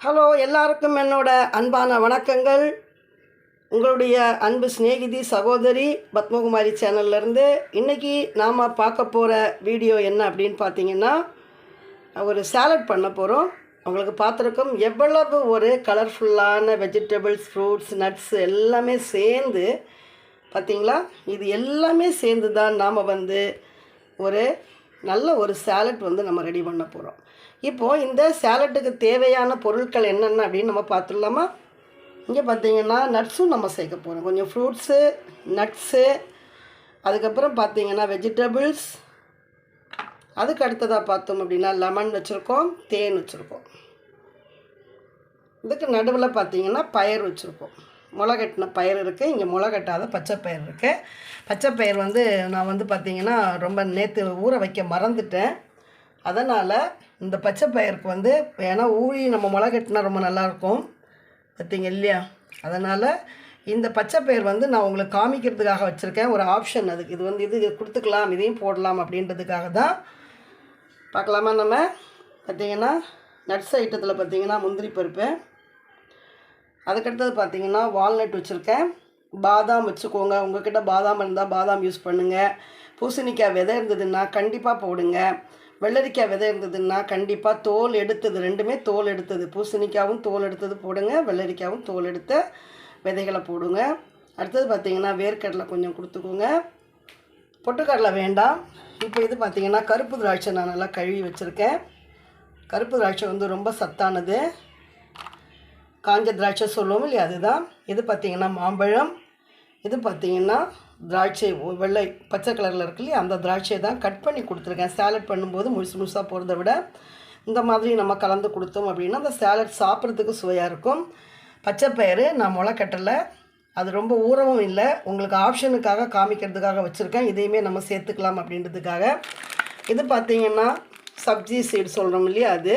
Hello எல்லாருக்கும் என்னோட அன்பான வணக்கங்கள். உங்களுடைய அன்பு சிநேகிதி சகோதரி பத்மகுமாரி சேனல்லேருந்து இன்றைக்கி நாம் பார்க்க போகிற வீடியோ என்ன அப்படின்னு பார்த்தீங்கன்னா ஒரு சாலட் பண்ண போகிறோம் உங்களுக்கு பார்த்துருக்கோம் எவ்வளவு ஒரு கலர்ஃபுல்லான வெஜிடபிள்ஸ் ஃப்ரூட்ஸ் நட்ஸ் எல்லாமே சேர்ந்து பார்த்தீங்களா? இது எல்லாமே சேர்ந்து தான் நாம் வந்து ஒரு நல்ல ஒரு சாலட் வந்து நம்ம ரெடி பண்ண போகிறோம் இப்போது இந்த சேலட்டுக்கு தேவையான பொருட்கள் என்னென்ன அப்படின்னு நம்ம பார்த்துடலாமா? இங்கே பார்த்தீங்கன்னா நட்ஸும் நம்ம சேர்க்க போகிறோம் கொஞ்சம் ஃப்ரூட்ஸு நட்ஸு அதுக்கப்புறம் பார்த்தீங்கன்னா வெஜிடபிள்ஸ் அதுக்கு அடுத்ததாக பார்த்தோம் அப்படின்னா லெமன் வச்சுருக்கோம் தேன் வச்சுருக்கோம். இதுக்கு நடுவில் பார்த்தீங்கன்னா பயிர் வச்சுருக்கோம். முளைகட்டின பயிர் இருக்குது இங்கே முளைகட்டாத பச்சை பயிர் இருக்குது பச்சை பயிர் வந்து நான் வந்து பார்த்திங்கன்னா ரொம்ப நேற்று ஊற வைக்க மறந்துட்டேன். அதனால் இந்த பச்சை பயிருக்கு வந்து ஏன்னா ஊறி நம்ம முளைகட்டினா ரொம்ப நல்லாயிருக்கும். பார்த்தீங்க இல்லையா? அதனால் இந்த பச்சை பயிர் வந்து நான் உங்களுக்கு காமிக்கிறதுக்காக வச்சுருக்கேன். ஒரு ஆப்ஷன் அதுக்கு இது வந்து இது கொடுத்துக்கலாம் இதையும் போடலாம் அப்படின்றதுக்காக தான். பார்க்கலாமா நம்ம? பார்த்தீங்கன்னா நட்ஸ் ஐட்டத்தில் பார்த்திங்கன்னா முந்திரி பருப்பு. அதுக்கடுத்தது பார்த்தீங்கன்னா வால்நட் வச்சுருக்கேன். பாதாம் வச்சுக்கோங்க. உங்கள்கிட்ட பாதாம் இருந்தால் பாதாம் யூஸ் பண்ணுங்கள் பூசணிக்காய் விதை இருந்ததுன்னா கண்டிப்பாக போடுங்க. வெள்ளரிக்காய் விதை இருந்ததுன்னா கண்டிப்பாக தோல் எடுத்தது ரெண்டுமே தோல் எடுத்தது. பூசணிக்காவும் தோல் எடுத்தது போடுங்க வெள்ளரிக்காவும் தோல் எடுத்த விதைகளை போடுங்க. அடுத்தது பார்த்தீங்கன்னா வேர்க்கடலை கொஞ்சம் கொடுத்துக்கோங்க. பொட்டுக்கடலை வேண்டாம். இப்போ இது பார்த்திங்கன்னா கருப்பு திராட்சை நான் நல்லா கழுவி வச்சுருக்கேன். கருப்பு திராட்சை வந்து ரொம்ப சத்தானது. காஞ்ச திராட்சை சொல்லுவோம் இல்லையா அதுதான். இது பார்த்திங்கன்னா மாம்பழம். இது பார்த்திங்கன்னா திராட்சை வெள்ளை பச்சை கலரில் இருக்கு இல்லையா? அந்த திராட்சையை தான் கட் பண்ணி கொடுத்துருக்கேன். சேலட் பண்ணும்போது முழுசு முழுசாக போகிறத விட இந்த மாதிரி நம்ம கலந்து கொடுத்தோம் அப்படின்னா அந்த சேலட் சாப்பிட்றதுக்கு சுவையாக இருக்கும். பச்சை பயிறு நான் முளைக்கட்டலை அது ரொம்ப ஊறவும் இல்லை. உங்களுக்கு ஆப்ஷனுக்காக காமிக்கிறதுக்காக வச்சுருக்கேன். இதையுமே நம்ம சேர்த்துக்கலாம் அப்படின்றதுக்காக. இது பார்த்தீங்கன்னா சப்ஜி சீட் சொல்கிறோம் இல்லையா அது?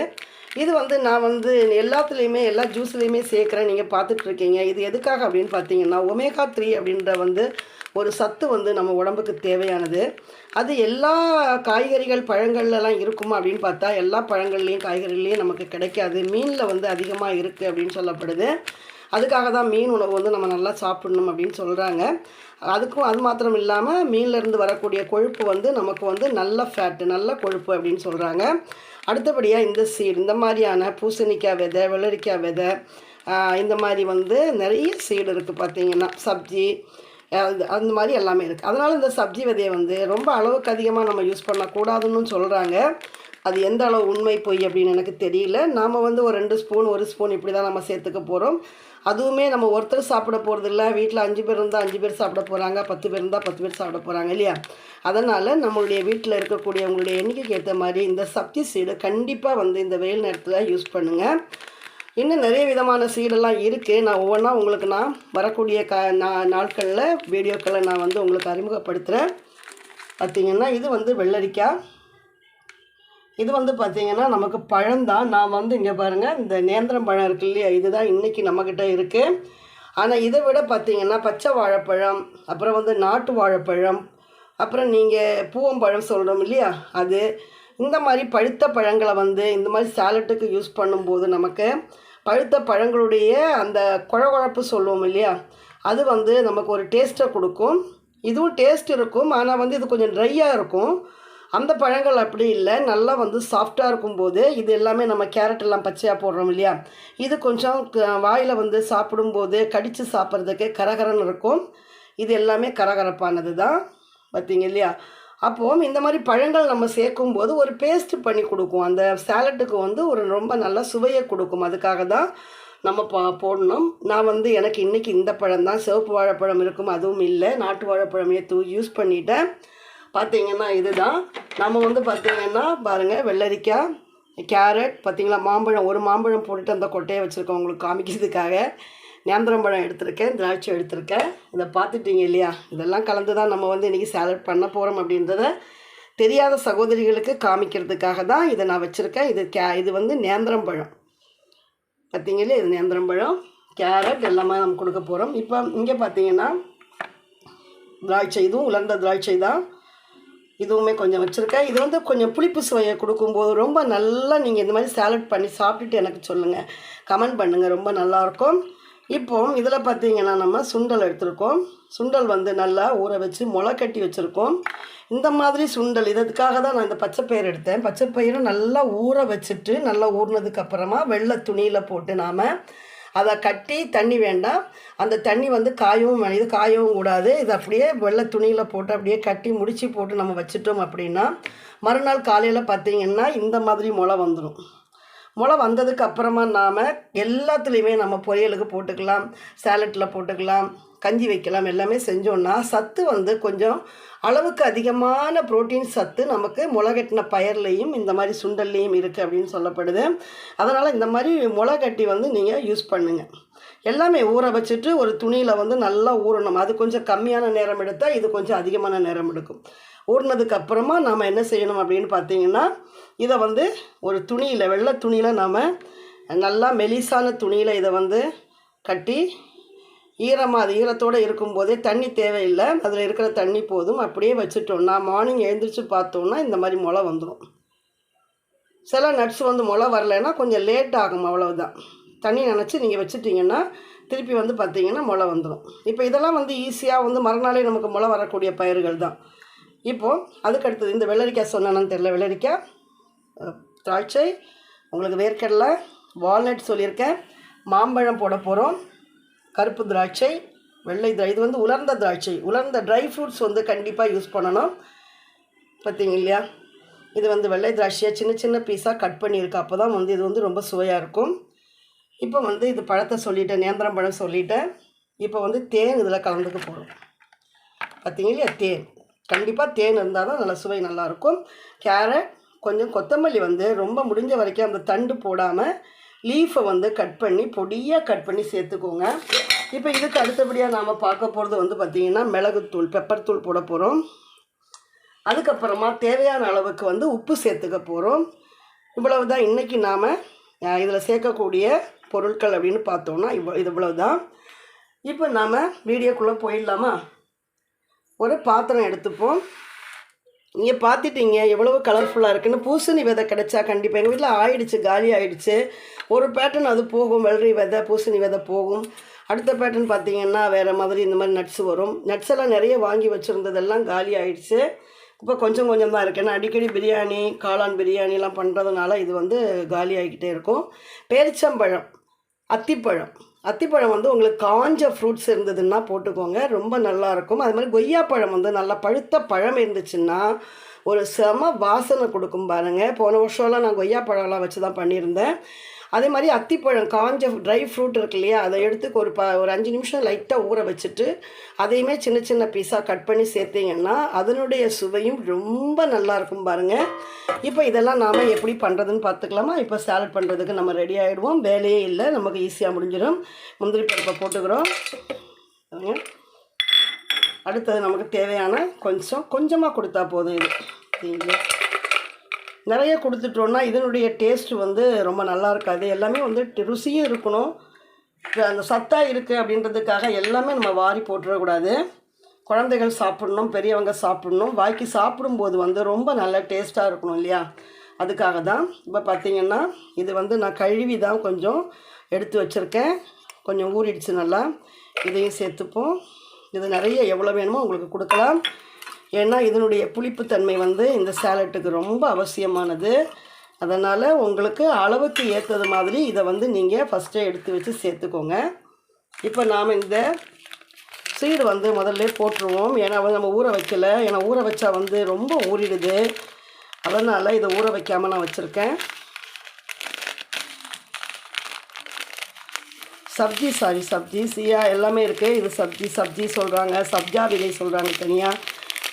இது வந்து நான் வந்து எல்லாத்துலேயுமே எல்லா ஜூஸ்லேயுமே சேர்க்குறேன். நீங்கள் பார்த்துட்ருக்கீங்க இது எதுக்காக அப்படின்னு பார்த்தீங்கன்னா ஒமேகா த்ரீ அப்படின்ற வந்து ஒரு சத்து வந்து நம்ம உடம்புக்கு தேவையானது. அது எல்லா காய்கறிகள் பழங்கள்லாம் இருக்குமா அப்படின்னு பார்த்தா எல்லா பழங்கள்லேயும் காய்கறிலையும் நமக்கு கிடைக்காது. மீனில் வந்து அதிகமாக இருக்குது அப்படின்னு சொல்லப்படுது. அதுக்காக தான் மீன் உணவு வந்து நம்ம நல்லா சாப்பிடணும் அப்படின்னு சொல்கிறாங்க அதுக்கும் அது மாத்திரம் இல்லாமல் மீன்லேருந்து வரக்கூடிய கொழுப்பு வந்து நமக்கு வந்து நல்ல ஃபேட்டு நல்ல கொழுப்பு அப்படின்னு சொல்கிறாங்க அடுத்தபடியாக இந்த சீடு இந்த மாதிரியான பூசணிக்காய் விதை வெள்ளரிக்காய் விதை இந்த மாதிரி வந்து நிறைய சீடு இருக்குது பார்த்திங்கன்னா. சப்ஜி அது அந்த மாதிரி எல்லாமே இருக்குது அதனால் இந்த சப்ஜி விதையை வந்து ரொம்ப அளவுக்கு அதிகமாக நம்ம யூஸ் பண்ணக்கூடாதுன்னு சொல்கிறாங்க அது எந்த அளவு உண்மை பொய் அப்படின்னு எனக்கு தெரியல. நாம் வந்து ஒரு ரெண்டு ஸ்பூன் ஒரு ஸ்பூன் இப்படி தான் நம்ம சேர்த்துக்க போகிறோம் அதுவுமே நம்ம ஒருத்தர் சாப்பிட போகிறது இல்லை. வீட்டில் அஞ்சு பேர் இருந்தால் அஞ்சு பேர் சாப்பிட போகிறாங்க பத்து பேர் இருந்தால் பத்து பேர் சாப்பிட போகிறாங்க இல்லையா? அதனால் நம்மளுடைய வீட்டில் இருக்கக்கூடிய உங்களுடைய எண்ணிக்கைக்கு ஏற்ற மாதிரி இந்த சப்ஜி சீடை கண்டிப்பாக வந்து இந்த வெயில் நேரத்தில் யூஸ் பண்ணுங்கள் இன்னும் நிறைய விதமான சீடெல்லாம் இருக்குது நான் ஒவ்வொன்றா உங்களுக்கு நான் வரக்கூடிய க நா நாட்களில் வீடியோக்களை நான் வந்து உங்களுக்கு அறிமுகப்படுத்துகிறேன் பார்த்திங்கன்னா இது வந்து வெள்ளரிக்காய் இது வந்து பார்த்திங்கன்னா நமக்கு பழம்தான் நான் வந்து இங்கே பாருங்கள் இந்த நேந்திரம் பழம் இருக்கு இல்லையா? இதுதான் இன்றைக்கி நம்மக்கிட்ட இருக்குது ஆனால் இதை விட பார்த்தீங்கன்னா பச்சை வாழைப்பழம் அப்புறம் வந்து நாட்டு வாழைப்பழம் அப்புறம் நீங்கள் பூவம்பழம் சொல்கிறோம் இல்லையா? அது இந்த மாதிரி பழுத்த பழங்களை வந்து இந்த மாதிரி சாலட்டுக்கு யூஸ் பண்ணும்போது நமக்கு பழுத்த பழங்களுடைய அந்த குழகுழப்பு சொல்லுவோம் இல்லையா? அது வந்து நமக்கு ஒரு டேஸ்ட்டை கொடுக்கும். இதுவும் டேஸ்ட் இருக்கும். ஆனால் வந்து இது கொஞ்சம் ட்ரையாக இருக்கும். அந்த பழங்கள் அப்படி இல்லை. நல்லா வந்து சாஃப்டாக இருக்கும்போது இது எல்லாமே நம்ம கேரட் எல்லாம் பச்சையாக போடுறோம் இல்லையா? இது கொஞ்சம் வாயில் வந்து சாப்பிடும்போது கடித்து சாப்பிட்றதுக்கு கரகரன்னு இருக்கும். இது எல்லாமே கரகரப்பானது தான் பார்த்தீங்க இல்லையா? அப்போது இந்த மாதிரி பழங்கள் நம்ம சேர்க்கும்போது ஒரு பேஸ்ட் பண்ணி கொடுக்கும். அந்த சேலட்டுக்கு வந்து ஒரு ரொம்ப நல்ல சுவையை கொடுக்கும். அதுக்காக தான் நம்ம பா போடணும். நான் வந்து எனக்கு இன்றைக்கி இந்த பழம் தான். சிவப்பு வாழைப்பழம் இருக்கும் அதுவும் இல்லை. நாட்டு வாழைப்பழமே தூ யூஸ் பண்ணிட்டேன். பார்த்தீங்கன்னா இதுதான். நம்ம வந்து பார்த்தீங்கன்னா பாருங்கள் வெள்ளரிக்காய் கேரட் பார்த்தீங்களா மாம்பழம். ஒரு மாம்பழம் போட்டுட்டு அந்த கொட்டையை வச்சுருக்கோம். உங்களுக்கு காமிக்கிறதுக்காக. நேந்திரம்பழம் எடுத்திருக்கேன் திராட்சை எடுத்திருக்கேன். இதை பார்த்துட்டீங்க இல்லையா? இதெல்லாம் கலந்து தான் நம்ம வந்து இன்றைக்கி சேலட் பண்ண போகிறோம் அப்படின்றத தெரியாத சகோதரிகளுக்கு காமிக்கிறதுக்காக தான் இதை நான் வச்சுருக்கேன். இது கே இது வந்து நேந்திரம்பழம் பார்த்தீங்களே இது நேந்திரம்பழம் கேரட் எல்லாமே நம்ம கொடுக்க போகிறோம் இப்போ இங்கே பார்த்தீங்கன்னா திராட்சை இதுவும் உலர்ந்த திராட்சை தான். இதுவுமே கொஞ்சம் வச்சுருக்கேன். இது வந்து கொஞ்சம் புளிப்பு சுவையை கொடுக்கும்போது ரொம்ப நல்லா நீங்கள் இந்த மாதிரி சேலட் பண்ணி சாப்பிட்டுட்டு எனக்கு சொல்லுங்கள் கமெண்ட் பண்ணுங்கள் ரொம்ப நல்லாயிருக்கும் இப்போ இதில் பார்த்தீங்கன்னா நம்ம சுண்டல் எடுத்திருக்கோம். சுண்டல் வந்து நல்லா ஊற வச்சு முளை கட்டி வச்சுருக்கோம். இந்த மாதிரி சுண்டல் இதுக்காக தான் நான் இந்த பச்சைப்பயிறு எடுத்தேன். பச்சைப்பயிரும் நல்லா ஊற வச்சுட்டு நல்லா ஊறினதுக்கப்புறமா வெள்ளை துணியில் போட்டு நாம் அதை கட்டி தண்ணி வேண்டாம். அந்த தண்ணி வந்து காயவும் வேணும் இது காயவும் கூடாது. இது அப்படியே வெள்ளை துணியில் போட்டு அப்படியே கட்டி முடித்து போட்டு நம்ம வச்சுட்டோம் அப்படின்னா மறுநாள் காலையில் பார்த்தீங்கன்னா இந்த மாதிரி முளை வந்துடும் முளை வந்ததுக்கு அப்புறமா நாம் எல்லாத்துலேயுமே நம்ம பொரியலுக்கு போட்டுக்கலாம் சேலட்டில் போட்டுக்கலாம் கஞ்சி வைக்கலாம் எல்லாமே செஞ்சோன்னா சத்து வந்து கொஞ்சம் அளவுக்கு அதிகமான புரோட்டீன் சத்து நமக்கு முளைகட்டின பயர்லேயும் இந்த மாதிரி சுண்டல்லையும் இருக்குது அப்படின்னு சொல்லப்படுது. அதனால் இந்த மாதிரி முளைகட்டி வந்து நீங்கள் யூஸ் பண்ணுங்கள் எல்லாமே ஊற வச்சுட்டு ஒரு துணியில் வந்து நல்லா ஊறணும். அது கொஞ்சம் கம்மியான நேரம் எடுத்தால் இது கொஞ்சம் அதிகமான நேரம் எடுக்கும். ஊறினதுக்கு அப்புறமா நாம் என்ன செய்யணும் அப்படின்னு பார்த்தீங்கன்னா இதை வந்து ஒரு துணியில் வெள்ளை துணியில் நாம் நல்லா மெலிசான துணியில் இதை வந்து கட்டி ஈரமாக அது ஈரத்தோடு இருக்கும்போதே தண்ணி தேவையில்லை. அதில் இருக்கிற தண்ணி போதும். அப்படியே வச்சுட்டோம்னா மார்னிங் எழுந்திரிச்சு பார்த்தோன்னா இந்த மாதிரி முளை வந்துடும் சில நட்ஸ் வந்து முளை வரலைன்னா கொஞ்சம் லேட் ஆகும் அவ்வளவுதான். தண்ணி நினச்சி நீங்கள் வச்சுட்டிங்கன்னா திருப்பி வந்து பார்த்தீங்கன்னா முளை வந்துடும் இப்போ இதெல்லாம் வந்து ஈஸியாக வந்து மறுநாளே நமக்கு முளை வரக்கூடிய பயிர்கள் தான் இப்போது அதுக்கடுத்தது இந்த வெள்ளரிக்காய் சொன்னானு தெரில வெள்ளரிக்காய் திராட்சை உங்களுக்கு வேர்க்கடலை வால்நட் சொல்லியிருக்கேன். மாம்பழம் போட போகிறோம் கருப்பு திராட்சை வெள்ளை திரா இது வந்து உலர்ந்த திராட்சை. உலர்ந்த ட்ரை ஃப்ரூட்ஸ் வந்து கண்டிப்பாக யூஸ் பண்ணணும். பார்த்தீங்க இல்லையா? இது வந்து வெள்ளை திராட்சையை? சின்ன சின்ன பீஸாக கட் பண்ணியிருக்கு. அப்போ தான் வந்து இது வந்து ரொம்ப சுவையாக இருக்கும். இப்போ வந்து இது பழத்தை சொல்லிட்டேன். நேந்திரம் பழம் சொல்லிட்டேன். இப்போ வந்து தேன் இதில் கலந்துக்க போகிறோம் பார்த்தீங்க இல்லையா? தேன். கண்டிப்பாக தேன் இருந்தால் தான் நல்ல சுவை நல்லாயிருக்கும் கேரட் கொஞ்சம் கொத்தமல்லி வந்து ரொம்ப முடிஞ்ச வரைக்கும் அந்த தண்டு போடாமல் லீஃபை வந்து கட் பண்ணி பொடியாக கட் பண்ணி சேர்த்துக்கோங்க. இப்போ இதுக்கு அடுத்தபடியாக நாம் பார்க்க போகிறது வந்து பார்த்திங்கன்னா மிளகுத்தூள் பெப்பர் தூள் போட போகிறோம் அதுக்கப்புறமா தேவையான அளவுக்கு வந்து உப்பு சேர்த்துக்க போகிறோம் இவ்வளவு தான் இன்றைக்கி நாம் இதில் சேர்க்கக்கூடிய பொருட்கள் அப்படின்னு பார்த்தோன்னா இவ்வளோ இது இவ்வளவு தான் இப்போ நாம் வீடியோக்குள்ளே போயிடலாமா? ஒரு பாத்திரம் எடுத்துப்போம். நீங்கள் பார்த்துட்டீங்க எவ்வளவு கலர்ஃபுல்லாக இருக்குன்னு. பூசணி விதை கிடைச்சா கண்டிப்பாக எங்கள் வீட்டில் ஆயிடுச்சு காலி ஆயிடுச்சு. ஒரு பேட்டர்ன் அது போகும் வெள்ளரி விதை பூசணி விதை போகும். அடுத்த பேட்டர்ன் பார்த்தீங்கன்னா வேறு மாதிரி இந்த மாதிரி நட்ஸ் வரும். நட்ஸ் எல்லாம் நிறைய வாங்கி வச்சுருந்ததெல்லாம் காலி ஆயிடுச்சு. இப்போ கொஞ்சம் கொஞ்சம் தான் இருக்குது ஏன்னா அடிக்கடி பிரியாணி காளான் பிரியாணிலாம் பண்ணுறதுனால இது வந்து காலி ஆகிக்கிட்டே இருக்கும். பேரிச்சம்பழம் அத்திப்பழம். அத்திப்பழம் வந்து உங்களுக்கு காஞ்ச ஃப்ரூட்ஸ் இருந்ததுன்னா போட்டுக்கோங்க. ரொம்ப நல்லா இருக்கும் அது மாதிரி கொய்யாப்பழம் வந்து நல்லா பழுத்த பழம் இருந்துச்சுன்னா ஒரு செம வாசனை கொடுக்கும் பாருங்கள் போன வருஷம்லாம் நான் கொய்யாப்பழம்லாம் வச்சு தான் பண்ணியிருந்தேன். அதே மாதிரி அத்திப்பழம் காஞ்ச ட்ரை ஃப்ரூட் இருக்கு இல்லையா? அதை எடுத்து ஒரு ப ஒரு அஞ்சு நிமிஷம் லைட்டாக ஊற வச்சுட்டு அதையுமே சின்ன சின்ன பீஸாக கட் பண்ணி சேர்த்தீங்கன்னா அதனுடைய சுவையும் ரொம்ப நல்லா இருக்கும் பாருங்கள் இப்போ இதெல்லாம் நாம் எப்படி பண்ணுறதுன்னு பார்த்துக்கலாமா? இப்போ சாலட் பண்ணுறதுக்கு நம்ம ரெடி ஆகிடுவோம் வேலையே இல்லை. நமக்கு ஈஸியாக முடிஞ்சிடும். முந்திரி பருப்பை போட்டுக்கிறோம். அடுத்தது நமக்கு தேவையான கொஞ்சம் கொஞ்சமாக கொடுத்தா போதும் இது. சரிங்களா? நிறைய கொடுத்துட்டோன்னா இதனுடைய டேஸ்ட்டு வந்து ரொம்ப நல்லா இருக்காது. எல்லாமே வந்து ருசியும் இருக்கணும். அந்த சத்தாக இருக்குது அப்படின்றதுக்காக எல்லாமே நம்ம வாரி போட்டுறக்கூடாது. குழந்தைகள் சாப்பிடணும் பெரியவங்க சாப்பிடணும். வாய்க்கு சாப்பிடும்போது வந்து ரொம்ப நல்ல டேஸ்ட்டாக இருக்கணும் இல்லையா? அதுக்காக தான். இப்போ பார்த்தீங்கன்னா இது வந்து நான் கழுவி தான் கொஞ்சம் எடுத்து வச்சுருக்கேன். கொஞ்சம் ஊறிடுச்சு நல்லா. இதையும் சேர்த்துப்போம். இது நிறைய எவ்வளோ வேணுமோ உங்களுக்கு கொடுக்கலாம். ஏன்னா இதனுடைய புளிப்புத்தன்மை வந்து இந்த சேலட்டுக்கு ரொம்ப அவசியமானது. அதனால் உங்களுக்கு அளவுக்கு ஏற்றது மாதிரி இதை வந்து நீங்கள் ஃபஸ்ட்டே எடுத்து வச்சு சேர்த்துக்கோங்க. இப்போ நாம் இந்த சீடு வந்து முதல்ல போட்டுருவோம். ஏன்னா வந்து நம்ம ஊற வைக்கல. ஏன்னா ஊற வச்சா வந்து ரொம்ப ஊறிடுது. அதனால் இதை ஊற வைக்காமல் நான் வச்சுருக்கேன். சப்ஜி சாரி சப்ஜி. சியா எல்லாமே இருக்குது இது சப்ஜி சப்ஜி சொல்கிறாங்க சப்ஜா விதை சொல்கிறாங்க தனியாக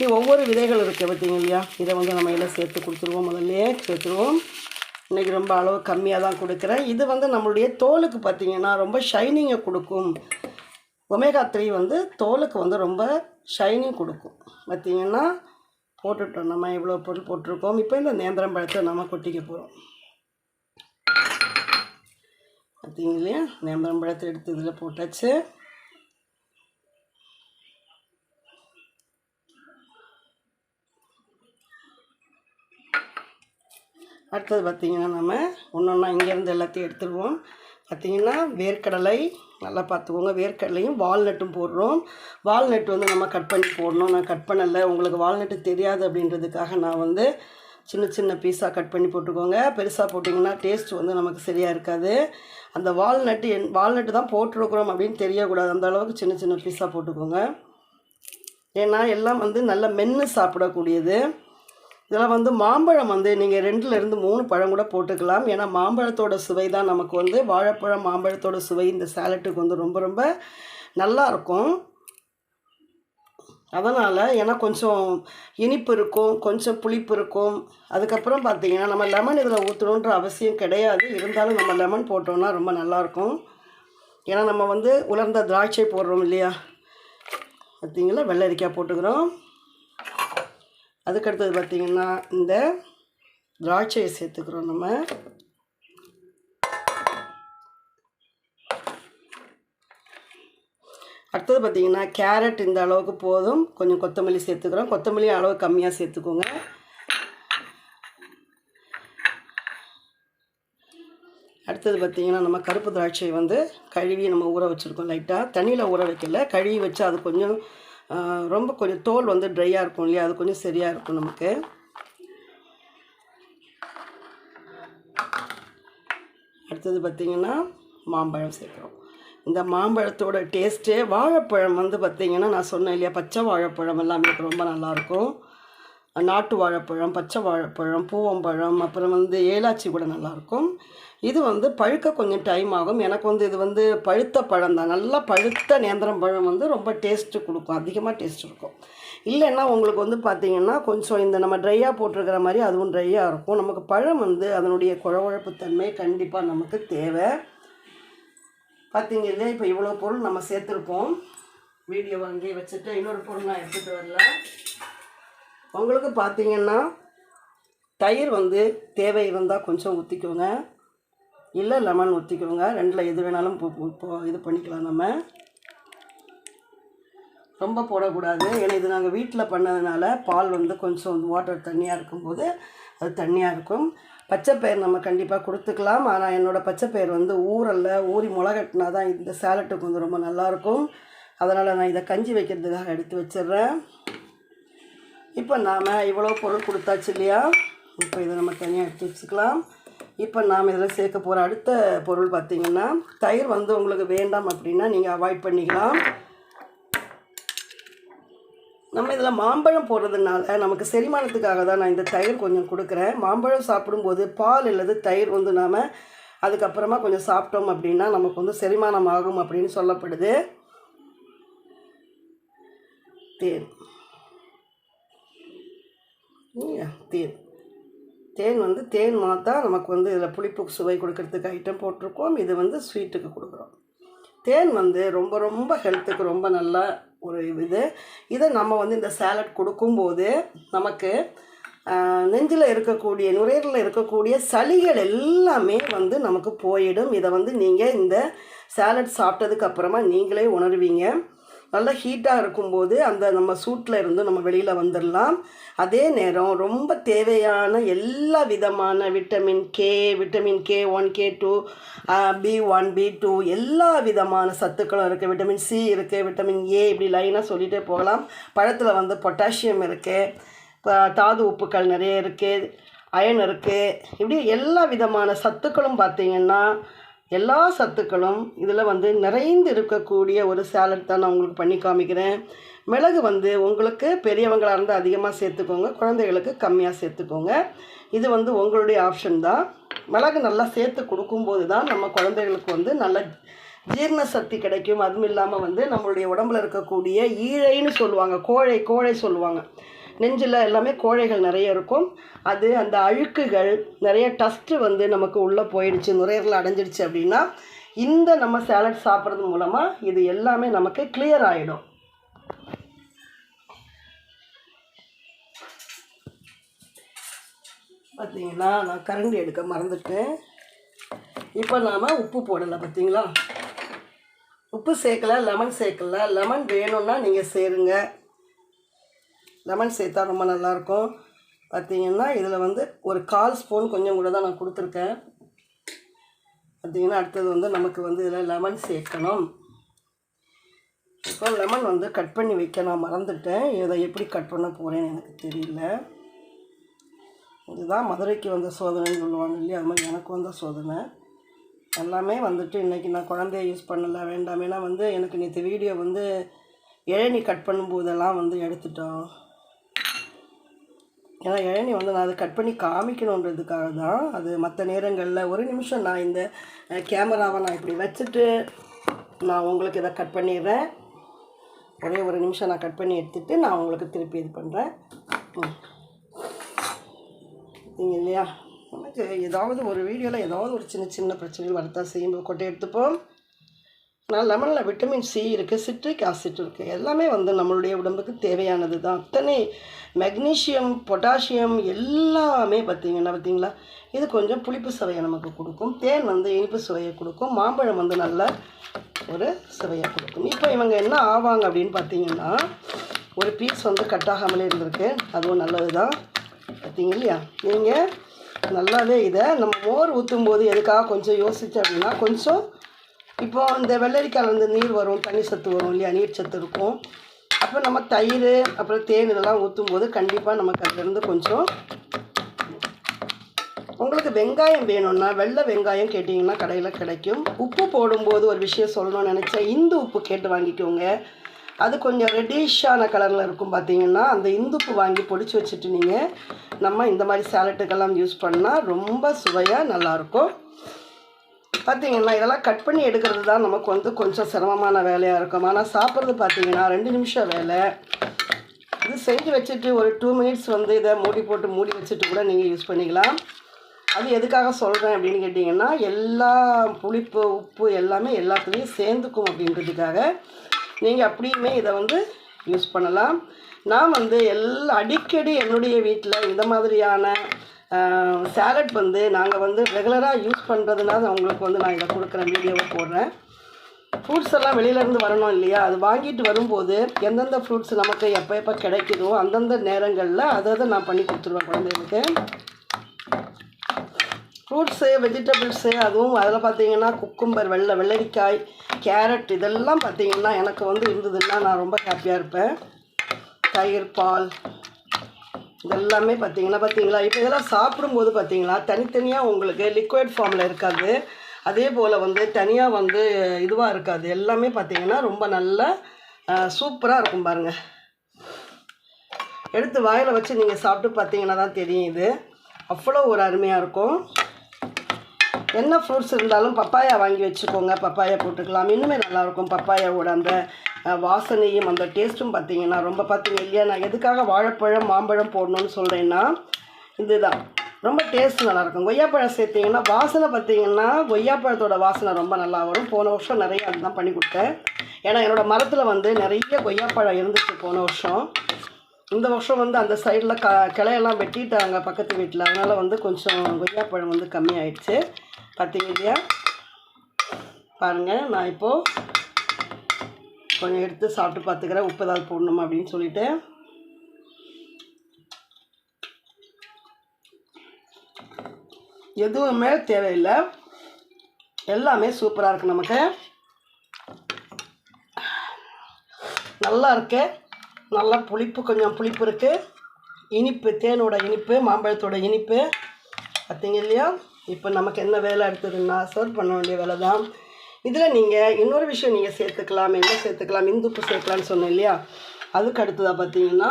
இது ஒவ்வொரு விதைகள் இருக்குது பார்த்தீங்க இல்லையா? இதை வந்து நம்ம எல்லாம் சேர்த்து கொடுத்துருவோம். முதல்ல சேர்த்துருவோம். இன்றைக்கி ரொம்ப அளவு கம்மியாக தான் கொடுக்குறேன். இது வந்து நம்மளுடைய தோலுக்கு பார்த்தீங்கன்னா ரொம்ப ஷைனிங்கை கொடுக்கும். ஒமேகா த்ரீ வந்து தோலுக்கு வந்து ரொம்ப ஷைனிங் கொடுக்கும். பார்த்திங்கன்னா போட்டுட்டோம். நம்ம இவ்வளோ பொருள் போட்டிருக்கோம். இப்போ இந்த நேந்திரம் பழத்தை நம்ம கொட்டிக்க போகிறோம் பார்த்திங்க இல்லையா? நேந்திரம் பழத்தை எடுத்து இதில் போட்டாச்சு. அடுத்தது பார்த்திங்கன்னா நம்ம ஒன்று ஒன்றா இங்கேருந்து எல்லாத்தையும் எடுத்துருவோம். பார்த்திங்கன்னா வேர்க்கடலை நல்லா பார்த்துக்கோங்க. வேர்க்கடலையும் வால்நட்டும் போடுறோம். வால்நட் வந்து நம்ம கட் பண்ணி போடணும். நான் கட் பண்ணலை. உங்களுக்கு வால்நட்டு தெரியாது அப்படின்றதுக்காக நான் வந்து சின்ன சின்ன பீஸாக கட் பண்ணி போட்டுக்கோங்க. பெருசாக போட்டிங்கன்னா டேஸ்ட் வந்து நமக்கு சரியாக இருக்காது. அந்த வால்நட்டு என் வால்நட்டு தான் போட்டிருக்கிறோம் அப்படின்னு தெரியக்கூடாது. அந்த அளவுக்கு சின்ன சின்ன பீஸாக போட்டுக்கோங்க. ஏன்னா எல்லாம் வந்து நல்லா மென்று சாப்பிடக்கூடியது. இதில் வந்து மாம்பழம் வந்து நீங்கள் ரெண்டுலேருந்து மூணு பழம் கூட போட்டுக்கலாம். ஏன்னா மாம்பழத்தோட சுவை தான் நமக்கு வந்து வாழைப்பழம் மாம்பழத்தோட சுவை இந்த சேலட்டுக்கு வந்து ரொம்ப ரொம்ப நல்லா இருக்கும். அதனால் ஏன்னா கொஞ்சம் இனிப்பு இருக்கும் கொஞ்சம் புளிப்பு இருக்கும். அதுக்கப்புறம் பார்த்திங்கன்னா நம்ம லெமன் இதில் ஊற்றணுன்ற அவசியம் கிடையாது. இருந்தாலும் நம்ம லெமன் போட்டோம்னா ரொம்ப நல்லாயிருக்கும் ஏன்னா நம்ம வந்து உலர்ந்த திராட்சை போடுறோம் இல்லையா? பார்த்திங்களா? வெள்ளரிக்காய் போட்டுக்கிறோம். அதுக்கடுத்தது பார்த்திங்கன்னா இந்த திராட்சையை சேர்த்துக்கிறோம் நம்ம. அடுத்தது பார்த்திங்கன்னா கேரட் இந்த அளவுக்கு போதும். கொஞ்சம் கொத்தமல்லி சேர்த்துக்கிறோம். கொத்தமல்லி அளவு கம்மியாக சேர்த்துக்கோங்க. அடுத்தது பார்த்திங்கன்னா நம்ம கருப்பு திராட்சையை வந்து கழுவி நம்ம ஊற வச்சுருக்கோம் லைட்டாக தண்ணியில் ஊற வைக்கல. கழுவி வச்சு அது கொஞ்சம் ரொம்ப கொஞ்சம் தோல் வந்து ட்ரையாக இருக்கும் இல்லையா? அது கொஞ்சம் சரியாக இருக்கும் நமக்கு. அடுத்தது பார்த்திங்கன்னா மாம்பழம் சேர்க்குறோம். இந்த மாம்பழத்தோட டேஸ்ட்டே வாழைப்பழம் வந்து பார்த்திங்கன்னா நான் சொன்னேன் இல்லையா? பச்சை வாழைப்பழம் எல்லாமே எனக்கு ரொம்ப நல்லாயிருக்கும் நாட்டு வாழைப்பழம் பச்சை வாழைப்பழம் பூவம்பழம் அப்புறம் வந்து ஏலாச்சி கூட நல்லாயிருக்கும். இது வந்து பழுக்க கொஞ்சம் டைம் ஆகும். எனக்கு வந்து இது வந்து பழுத்த பழம் தான். நல்லா பழுத்த நேந்திரம் பழம் வந்து ரொம்ப டேஸ்ட்டு கொடுக்கும். அதிகமாக டேஸ்ட் இருக்கும் இல்லைன்னா உங்களுக்கு வந்து பார்த்திங்கன்னா கொஞ்சம் இந்த நம்ம ட்ரையாக போட்டிருக்கிற மாதிரி அதுவும் ட்ரையாக இருக்கும். நமக்கு பழம் வந்து அதனுடைய குழவழப்பு தன்மை கண்டிப்பாக நமக்கு தேவை. பார்த்தீங்க இல்லையா? இப்போ இவ்வளோ பொருள் நம்ம சேர்த்துருப்போம். வீடியோ வாங்கி வச்சுட்டு இன்னொரு பொருள் நான் எடுத்துகிட்டு வரல. உங்களுக்கு பார்த்தீங்கன்னா தயிர் வந்து தேவை இருந்தால் கொஞ்சம் ஊற்றிக்கோங்க இல்லை லெமன் ஊற்றிக்கோங்க ரெண்டில் எது வேணாலும் இது பண்ணிக்கலாம் நம்ம. ரொம்ப போடக்கூடாது. ஏன்னா இது நாங்கள் வீட்டில் பண்ணதுனால பால் வந்து கொஞ்சம் வாட்டர் தண்ணியாக இருக்கும்போது அது தண்ணியாக இருக்கும். பச்சைப்பயிர் நம்ம கண்டிப்பாக கொடுத்துக்கலாம். ஆனால் என்னோடய பச்சைப்பயிர் வந்து ஊரல்ல ஊறி மிளகட்டினா தான் இந்த சேலட்டுக்கு வந்து ரொம்ப நல்லாயிருக்கும் அதனால் நான் இதை கஞ்சி வைக்கிறதுக்காக எடுத்து வச்சிடுறேன். இப்போ நாம் இவ்வளோ பொருள் கொடுத்தாச்சு இல்லையா? இப்போ இதை நம்ம தனியாக எடுத்து வச்சுக்கலாம். இப்போ நாம் இதில் சேர்க்க போகிற அடுத்த பொருள் பார்த்திங்கன்னா தயிர் வந்து உங்களுக்கு வேண்டாம் அப்படின்னா நீங்கள் அவாய்ட் பண்ணிக்கலாம். நம்ம இதில் மாம்பழம் போடுறதுனால நமக்கு செரிமானத்துக்காக தான் நான் இந்த தயிர் கொஞ்சம் கொடுக்குறேன். மாம்பழம் சாப்பிடும்போது பால் அல்லது தயிர் வந்து நாம் அதுக்கப்புறமா கொஞ்சம் சாப்பிட்டோம் அப்படின்னா நமக்கு வந்து செரிமானம் ஆகும் அப்படின்னு சொல்லப்படுது. தேன். தேன். தேன் வந்து தேன் மாத்தா நமக்கு வந்து இதில் புளிப்பு சுவை கொடுக்கறதுக்கு ஐட்டம் போட்டிருக்கோம். இது வந்து ஸ்வீட்டுக்கு கொடுக்குறோம். தேன் வந்து ரொம்ப ரொம்ப ஹெல்த்துக்கு ரொம்ப நல்ல ஒரு இது. இதை நம்ம வந்து இந்த சேலட் கொடுக்கும்போது நமக்கு நெஞ்சில் இருக்கக்கூடிய நுரையீரலில் இருக்கக்கூடிய சளிகள் எல்லாமே வந்து நமக்கு போயிடும். இதை வந்து நீங்கள் இந்த சேலட் சாப்பிட்டதுக்கு அப்புறமா நீங்களே உணர்வீங்க. நல்லா ஹீட்டாக இருக்கும்போது அந்த நம்ம சூட்டில் இருந்து நம்ம வெளியில் வந்துடலாம். அதே நேரம் ரொம்ப தேவையான எல்லா விதமான vitamin K vitamin K one K two B one B two எல்லா விதமான சத்துக்களும் இருக்குது விட்டமின் சி இருக்குது விட்டமின் ஏ இப்படி லைனாக சொல்லிகிட்டே போகலாம். பழத்தில் வந்து பொட்டாசியம் இருக்குது தாது உப்புக்கள் நிறைய இருக்குது அயன் இருக்குது இப்படி எல்லா விதமான சத்துக்களும் பார்த்திங்கன்னா எல்லா சத்துக்களும் இதில் வந்து நிறைந்து இருக்கக்கூடிய ஒரு சேலட் தான் நான் உங்களுக்கு பண்ணி காமிக்கிறேன். மிளகு வந்து உங்களுக்கு பெரியவங்களாக இருந்தால் அதிகமாக சேர்த்துக்கோங்க குழந்தைகளுக்கு கம்மியாக சேர்த்துக்கோங்க. இது வந்து உங்களுடைய ஆப்ஷன் தான். மிளகு நல்லா சேர்த்து கொடுக்கும்போது தான் நம்ம குழந்தைகளுக்கு வந்து நல்ல ஜீரண சக்தி கிடைக்கும். அதுவும் இல்லாமல் வந்து நம்மளுடைய உடம்புல இருக்கக்கூடிய ஈழைன்னு சொல்லுவாங்க கோழை கோழை சொல்லுவாங்க. நெஞ்சில் எல்லாமே கோழைகள் நிறைய இருக்கும். அது அந்த அழுக்குகள் நிறைய டஸ்ட்டு வந்து நமக்கு உள்ளே போயிடுச்சு நுரையீரல் அடைஞ்சிடுச்சு அப்படின்னா இந்த நம்ம சேலட் சாப்பிட்றது மூலமாக இது எல்லாமே நமக்கு கிளியர் ஆகிடும் பார்த்தீங்கன்னா நான் கரண்டி எடுக்க மறந்துட்டேன். இப்போ நாம் உப்பு போடலை பார்த்தீங்களா உப்பு சேர்க்கல லெமன் சேர்க்கல. லெமன் வேணும்னா நீங்கள் சேருங்க. லெமன் சேர்த்தா ரொம்ப நல்லாயிருக்கும். பார்த்தீங்கன்னா இதில் வந்து ஒரு கால் ஸ்பூன் கொஞ்சம் கூட தான் நான் கொடுத்துருக்கேன். பார்த்தீங்கன்னா அடுத்தது வந்து நமக்கு வந்து இதில் லெமன் சேர்க்கணும். இப்போ லெமன் வந்து கட் பண்ணி வைக்க நான் மறந்துட்டேன். இதை எப்படி கட் பண்ண போகிறேன்னு எனக்கு தெரியல. இதுதான் மதுரைக்கு வந்த சோதனைன்னு சொல்லுவாங்க இல்லையா? அது மாதிரி எனக்கு வந்த சோதனை. எல்லாமே வந்துட்டு இன்றைக்கி நான் குழந்தைய யூஸ் பண்ணலை வேண்டாம். ஏன்னா வந்து எனக்கு நேற்று வீடியோ வந்து இளநீ கட் பண்ணும்போதெல்லாம் வந்து எடுத்துட்டோம். ஏன்னா இளநீ வந்து நான் அதை கட் பண்ணி காமிக்கணுன்றதுக்காக தான் அது மற்ற நேரங்களில் ஒரு நிமிஷம் நான் இந்த கேமராவை நான் இப்படி வச்சுட்டு நான் உங்களுக்கு இதை கட் பண்ணிடுறேன். ஒரே ஒரு நிமிஷம் நான் கட் பண்ணி எடுத்துகிட்டு நான் உங்களுக்கு திருப்பி இது பண்ணுறேன் நீங்கள் இல்லையா? நமக்கு ஏதாவது ஒரு வீடியோவில் ஏதாவது ஒரு சின்ன சின்ன பிரச்சனைகள் வரத்தான் செய்யும் கொட்டை எடுத்துப்போம். நான் லெமனில் விட்டமின் சி இருக்குது சிட்ரிக் ஆசிட் இருக்குது எல்லாமே வந்து நம்மளுடைய உடம்புக்கு தேவையானது தான். அத்தனை மெக்னீஷியம் பொட்டாசியம் எல்லாமே பார்த்தீங்கன்னா பார்த்திங்களா? இது கொஞ்சம் புளிப்பு சுவையை நமக்கு கொடுக்கும். தேன் வந்து இனிப்பு சுவையை கொடுக்கும். மாம்பழம் வந்து நல்ல ஒரு சுவையை கொடுக்கும். இப்போ இவங்க என்ன ஆவாங்க அப்படின்னு பார்த்தீங்கன்னா ஒரு பீஸ் வந்து கட் ஆகாமலே இருந்திருக்கு. அதுவும் நல்லது தான். பார்த்தீங்க இல்லையா? நீங்கள் நல்லாவே இதை நம்ம மோர் ஊற்றும் போது எதுக்காக கொஞ்சம் யோசிச்சு அப்படின்னா கொஞ்சம் இப்போ இந்த வெள்ளரிக்காயில் வந்து நீர் வரும் தண்ணி சத்து வரும் இல்லையா? நீர் சத்து இருக்கும். அப்போ நம்ம தயிர் அப்புறம் தேன் இதெல்லாம் ஊற்றும் போது கண்டிப்பாக நமக்கு அதுலேருந்து கொஞ்சம் உங்களுக்கு வெங்காயம் வேணும்னா வெள்ளை வெங்காயம் கேட்டிங்கன்னா கடையில் கிடைக்கும். உப்பு போடும்போது ஒரு விஷயம் சொல்லணும்னு நினச்சேன். இந்து உப்பு கேட்டு வாங்கிக்கோங்க. அது கொஞ்சம் ரெட்டிஷான கலரில் இருக்கும் பார்த்தீங்கன்னா அந்த இந்துப்பு வாங்கி பொடிச்சு வச்சுட்டு நீங்கள் நம்ம இந்த மாதிரி சேலட்டுக்கெல்லாம் யூஸ் பண்ணால் ரொம்ப சுவையாக நல்லாயிருக்கும் பார்த்தீங்கன்னா இதெல்லாம் கட் பண்ணி எடுக்கிறது தான் நமக்கு வந்து கொஞ்சம் சிரமமான வேலையாக இருக்கும். ஆனால் சாப்பிட்றது பார்த்தீங்கன்னா ரெண்டு நிமிஷம் வேலை. இது செஞ்சு வச்சுட்டு ஒரு டூ மினிட்ஸ் வந்து இதை மூடி போட்டு மூடி வச்சுட்டு கூட நீங்கள் யூஸ் பண்ணிக்கலாம். அது எதுக்காக சொல்கிறேன் அப்படின்னு கேட்டிங்கன்னா எல்லா புளிப்பு உப்பு எல்லாமே எல்லாத்துலேயும் சேர்ந்துக்கும் அப்படின்றதுக்காக நீங்கள் அப்படியுமே இதை வந்து யூஸ் பண்ணலாம். நான் வந்து எல்லா அடிக்கடி என்னுடைய வீட்டில் இந்த மாதிரியான சேலட் வந்து நாங்கள் வந்து ரெகுலராக யூஸ் பண்ணுறதுனால அவங்களுக்கு வந்து நான் இதை கொடுக்குறேன் வீடியோவை போடுறேன். ஃப்ரூட்ஸ் எல்லாம் வெளியிலேருந்து வரணும் இல்லையா? அது வாங்கிட்டு வரும்போது எந்தெந்த ஃப்ரூட்ஸ் நமக்கு எப்போ எப்போ கிடைக்குதோ அந்தந்த நேரங்களில் அதை அதை நான் பண்ணி கொடுத்துருவேன் குழந்தைகளுக்கு. ஃப்ரூட்ஸு வெஜிடபிள்ஸு அதுவும் அதில் பார்த்தீங்கன்னா குக்கும்பர் வெள்ளை வெள்ளரிக்காய் கேரட் இதெல்லாம் பார்த்தீங்கன்னா எனக்கு வந்து இருந்ததுன்னா நான் ரொம்ப ஹாப்பியாக இருப்பேன். தயிர் பால் இதெல்லாமே பார்த்தீங்கன்னா பார்த்தீங்களா? இப்போ இதெல்லாம் சாப்பிடும்போது பார்த்தீங்களா தனித்தனியாக உங்களுக்கு லிக்விட் ஃபார்மில் இருக்காது. அதே போல் வந்து தனியாக வந்து இதுவாக இருக்காது. எல்லாமே பார்த்தீங்கன்னா ரொம்ப நல்லா சூப்பராக இருக்கும் பாருங்கள் எடுத்து வாயில் வச்சு நீங்கள் சாப்பிட்டு பார்த்தீங்கன்னா தான் தெரியும் இது. அவ்வளோ ஒரு அருமையாக இருக்கும். என்ன ஃப்ரூட்ஸ் இருந்தாலும் பப்பாயா வாங்கி வச்சுக்கோங்க. பப்பாயா போட்டுக்கலாம். இன்னுமே நல்லாயிருக்கும் பப்பாயாவோட அந்த வாசனையும் அந்த டேஸ்ட்டும் பார்த்தீங்கன்னா ரொம்ப பார்த்தீங்க இல்லையா? நான் எதுக்காக வாழைப்பழம் மாம்பழம் போடணும்னு சொல்கிறேன்னா இதுதான். ரொம்ப டேஸ்ட் நல்லாயிருக்கும். கொய்யாப்பழம் சேர்த்தீங்கன்னா வாசனை பார்த்தீங்கன்னா கொய்யாப்பழத்தோட வாசனை ரொம்ப நல்லா வரும். போன வருஷம் நிறைய அதுதான் பண்ணி கொடுத்தேன். ஏன்னா என்னோடய மரத்தில் வந்து நிறைய கொய்யாப்பழம் இருந்துச்சு போன வருஷம். இந்த வருஷம் வந்து அந்த சைடில் க கிளையெல்லாம் வெட்டிட்டாங்க பக்கத்து வீட்டில் அதனால் வந்து கொஞ்சம் கொய்யாப்பழம் வந்து கம்மியாயிடுச்சு. பார்த்தீங்க இல்லையா? பாருங்கள் நான் இப்போது கொஞ்சம் எடுத்து சாப்பிட்டு பார்த்துக்கிறேன் உப்பு ஏதாவது போடணுமா அப்படின்னு சொல்லிட்டு. எதுவுமே தேவையில்லை. எல்லாமே சூப்பராக இருக்குது நமக்கு. நல்லா இருக்குது நல்லா புளிப்பு கொஞ்சம் புளிப்பு இருக்குது இனிப்பு தேனோட இனிப்பு மாம்பழத்தோட இனிப்பு. பார்த்தீங்க இல்லையா? இப்போ நமக்கு என்ன வேலை எடுத்ததுன்னா சர்வ் பண்ண வேண்டிய வேலை தான். இதில் நீங்கள் இன்னொரு விஷயம் நீங்கள் சேர்த்துக்கலாம் என்ன சேர்த்துக்கலாம் இந்துப்பு சேர்க்கலாம்னு சொன்னேன் இல்லையா? அதுக்கு அடுத்ததாக பார்த்தீங்கன்னா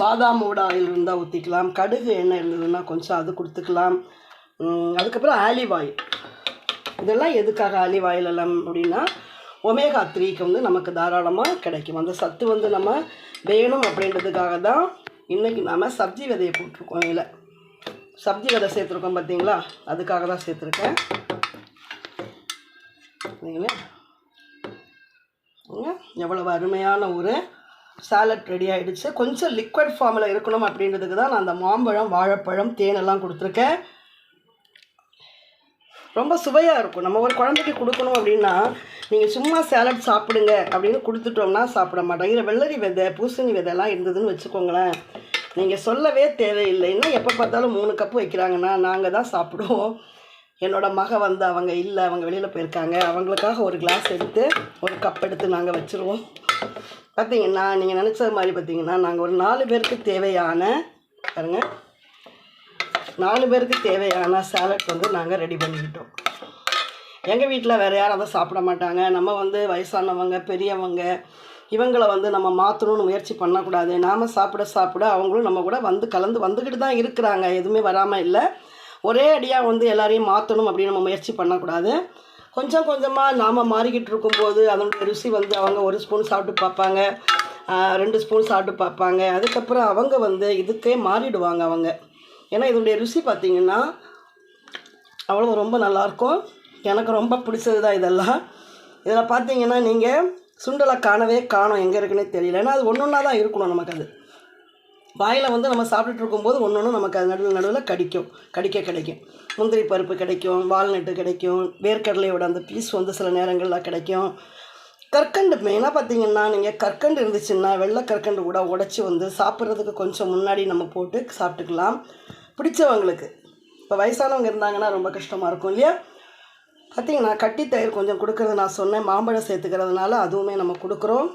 பாதாமோட ஆயில் இருந்தால் ஊற்றிக்கலாம் கடுகு எண்ணெய் இருந்ததுன்னா கொஞ்சம் அது கொடுத்துக்கலாம். அதுக்கப்புறம் ஆலிவ் ஆயில். இதெல்லாம் எதுக்காக ஆலிவ் ஆயில் எல்லாம் அப்படின்னா ஒமேகா த்ரீக்கு வந்து நமக்கு தாராளமாக கிடைக்கும். அந்த சத்து வந்து நம்ம வேணும் அப்படின்றதுக்காக தான் இன்றைக்கி நாம் சப்ஜி விதையை போட்டிருக்கோம் இதில் சப்ஜி விதை சேர்த்துருக்கோம் பார்த்தீங்களா? அதுக்காக தான் சேர்த்துருக்கேன் எவ்வளவு அருமையான ஒரு சாலட் ரெடி ஆகிடுச்சு கொஞ்சம் லிக்விட் ஃபார்மில் இருக்கணும் அப்படின்றதுக்கு தான் நான் அந்த மாம்பழம் வாழைப்பழம் தேனெல்லாம் கொடுத்துருக்கேன். ரொம்ப சுவையாக இருக்கும். நம்ம ஒரு குழந்தைக்கு கொடுக்கணும் அப்படின்னா நீங்கள் சும்மா சேலட் சாப்பிடுங்க அப்படின்னு கொடுத்துட்டோம்னா சாப்பிட மாட்டாங்க இதில் வெள்ளரி விதை பூசணி விதைலாம் இருந்ததுன்னு வச்சுக்கோங்களேன். நீங்கள் சொல்லவே தேவையில்லை. இன்னும் எப்போ பார்த்தாலும் மூணு கப்பு வைக்கிறாங்கன்னா நாங்கள் தான் சாப்பிடுவோம். என்னோட மக வந்து அவங்க இல்லை அவங்க வெளியில் போயிருக்காங்க. அவங்களுக்காக ஒரு கிளாஸ் எடுத்து ஒரு கப் எடுத்து நாங்கள் வச்சுருவோம். பார்த்தீங்கன்னா நீங்கள் நினச்சது மாதிரி பார்த்தீங்கன்னா நாங்கள் ஒரு நாலு பேருக்கு தேவையான பாருங்கள் நாலு பேருக்கு தேவையான சாலட் வந்து நாங்கள் ரெடி பண்ணிக்கிட்டோம். எங்கள் வீட்டில் வேறு யாரும் அதை சாப்பிட மாட்டாங்க. நம்ம வந்து வயசானவங்க பெரியவங்க இவங்களை வந்து நம்ம மாற்றணும்னு முயற்சி பண்ணக்கூடாது. நாம் சாப்பிட சாப்பிட அவங்களும் நம்ம கூட வந்து கலந்து வந்துக்கிட்டு தான் இருக்கிறாங்க. எதுவுமே வராமல் இல்லை. ஒரே அடியாக வந்து எல்லாரையும் மாற்றணும் அப்படின்னு நம்ம முயற்சி பண்ணக்கூடாது. கொஞ்சம் கொஞ்சமாக நாம் மாறிக்கிட்டு இருக்கும்போது அதனுடைய ருசி வந்து அவங்க ஒரு ஸ்பூன் சாப்பிட்டு பார்ப்பாங்க. ரெண்டு ஸ்பூன் சாப்பிட்டு பார்ப்பாங்க. அதுக்கப்புறம் அவங்க வந்து இதுக்கே மாறிடுவாங்க அவங்க. ஏன்னா இதனுடைய ருசி பார்த்திங்கன்னா அவ்வளோ ரொம்ப நல்லாயிருக்கும். எனக்கு ரொம்ப பிடிச்சது தான் இதெல்லாம். இதில் பார்த்தீங்கன்னா நீங்கள் சுண்டலை காணவே காணும். எங்கே இருக்குன்னே தெரியல. ஏன்னா அது ஒன்று ஒன்றா தான் இருக்கணும் நமக்கு அது. வாயில் வந்து நம்ம சாப்பிட்டுட்டு இருக்கும்போது ஒன்று ஒன்று நமக்கு அது நடுவில் நடுவில் கடிக்கும். கடிக்க கிடைக்கும். முந்திரி பருப்பு கிடைக்கும் வால்நட்டு கிடைக்கும் வேர்க்கடலையோட அந்த பீஸ் வந்து சில நேரங்களில் கிடைக்கும். கற்கண்டு மெயினாக பார்த்தீங்கன்னா நீங்கள் கற்கண்டு இருந்துச்சுன்னா வெள்ளை கற்கண்டு கூட உடச்சி வந்து சாப்பிட்றதுக்கு கொஞ்சம் முன்னாடி நம்ம போட்டு சாப்பிட்டுக்கலாம். பிடிச்சவங்களுக்கு. இப்போ வயசானவங்க இருந்தாங்கன்னா ரொம்ப கஷ்டமாக இருக்கும் இல்லையா? பார்த்தீங்கன்னா கட்டி தயிர் கொஞ்சம் கொடுக்கறது நான் சொன்னேன். மாம்பழம் சேர்த்துக்கிறதுனால அதுவுமே நம்ம கொடுக்குறோம்.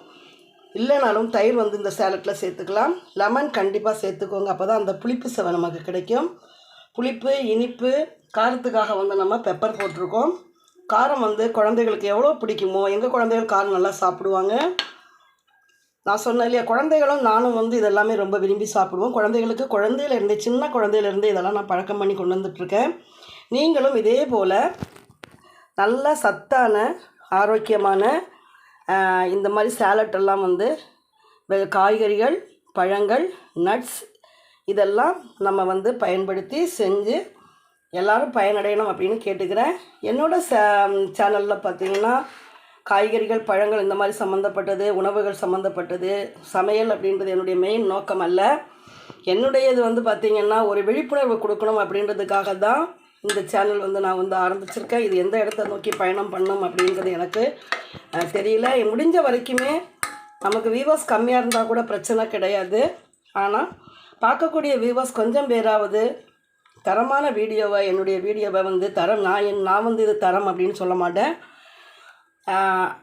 இல்லைனாலும் தயிர் வந்து இந்த சேலட்டில் சேர்த்துக்கலாம். லெமன் கண்டிப்பாக சேர்த்துக்கோங்க. அப்போ தான் அந்த புளிப்பு சுவை நமக்கு கிடைக்கும். புளிப்பு இனிப்பு காரத்துக்காக வந்து நம்ம பெப்பர் போட்டிருக்கோம். காரம் வந்து குழந்தைகளுக்கு எவ்வளோ பிடிக்குமோ எங்கள் குழந்தைகள் காரம் நல்லா சாப்பிடுவாங்க? நான் சொன்னேன் இல்லையா குழந்தைகளும் நானும் வந்து இதெல்லாமே ரொம்ப விரும்பி சாப்பிடுவோம். குழந்தைகளுக்கு குழந்தையிலேருந்து சின்ன குழந்தையிலேருந்து இதெல்லாம் நான் பழக்கம் பண்ணி கொண்டு வந்துட்ருக்கேன் நீங்களும் இதே போல் நல்ல சத்தான ஆரோக்கியமான இந்த மாதிரி சேலட் எல்லாம் வந்து காய்கறிகள் பழங்கள் நட்ஸ் இதெல்லாம் நம்ம வந்து பயன்படுத்தி செஞ்சு எல்லாரும் பயனடையணும் அப்படின்னு கேட்டுக்கிறேன். என்னோடய ச சேனலில் பார்த்தீங்கன்னா காய்கறிகள் பழங்கள் இந்த மாதிரி சம்மந்தப்பட்டது உணவுகள் சம்மந்தப்பட்டது சமையல் அப்படின்றது என்னுடைய மெயின் நோக்கம் அல்ல. என்னுடையது வந்து பார்த்திங்கன்னா ஒரு விழிப்புணர்வு கொடுக்கணும் அப்படின்றதுக்காக தான் இந்த சேனல் வந்து நான் வந்து ஆரம்பிச்சிருக்கேன். இது எந்த இடத்த நோக்கி பயணம் பண்ணும் அப்படின்றது எனக்கு தெரியல. முடிஞ்ச வரைக்குமே நமக்கு வியூவர்ஸ் கம்மியாக இருந்தால் கூட பிரச்சனை கிடையாது. ஆனால் பார்க்கக்கூடிய வியூவர்ஸ் கொஞ்சம் பேராவது தரமான வீடியோவை என்னுடைய வீடியோவை வந்து தரம் நான் என் நான் வந்து இது தரம் அப்படின்னு சொல்ல மாட்டேன்.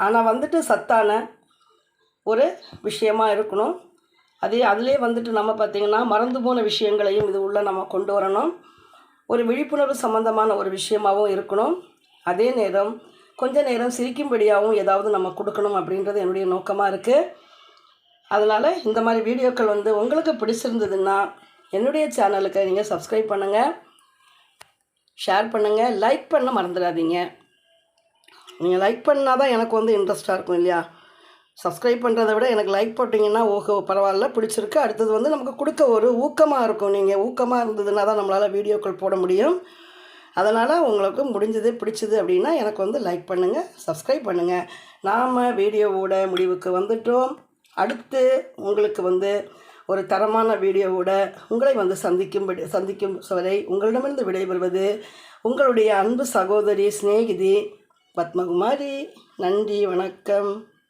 ஆனால் வந்துட்டு சத்தான ஒரு விஷயமாக இருக்கணும். அதே அதிலே வந்துட்டு நம்ம பார்த்திங்கன்னா மறந்து போன விஷயங்களையும் இது உள்ளே நம்ம கொண்டு வரணும். ஒரு விழிப்புணர்வு சம்மந்தமான ஒரு விஷயமாகவும் இருக்கணும். அதே நேரம் கொஞ்ச நேரம் சிரிக்கும்படியாகவும் ஏதாவது நம்ம கொடுக்கணும் அப்படின்றது என்னுடைய நோக்கமாக இருக்குது அதனால் இந்த மாதிரி வீடியோக்கள் வந்து உங்களுக்கு பிடிச்சிருந்ததுன்னா என்னுடைய சேனலுக்கு நீங்கள் சப்ஸ்கிரைப் பண்ணுங்கள் ஷேர் பண்ணுங்கள் லைக் பண்ண மறந்துடாதீங்க. நீங்கள் லைக் பண்ணால் தான் எனக்கு வந்து இன்ட்ரெஸ்ட்டாக இருக்கும் இல்லையா? சப்ஸ்கிரைப் பண்ணுறதை விட எனக்கு லைக் போட்டிங்கன்னா ஓஹோ பரவாயில்ல பிடிச்சிருக்கு. அடுத்தது வந்து நமக்கு கொடுக்க ஒரு ஊக்கமாக இருக்கும். நீங்கள் ஊக்கமாக இருந்ததுன்னா தான் நம்மளால் வீடியோக்கள் போட முடியும். அதனால் உங்களுக்கு முடிஞ்சது பிடிச்சது அப்படின்னா எனக்கு வந்து லைக் பண்ணுங்கள் சப்ஸ்கிரைப் பண்ணுங்கள் நாம் வீடியோவோட முடிவுக்கு வந்துட்டோம். அடுத்து உங்களுக்கு வந்து ஒரு தரமான வீடியோவோட உங்களை வந்து சந்திக்கும் சந்திக்கும் வரை உங்களிடமிருந்து விடைபெறுவது உங்களுடைய அன்பு சகோதரி சிநேகிதி பத்மகுமாரி. நன்றி வணக்கம்.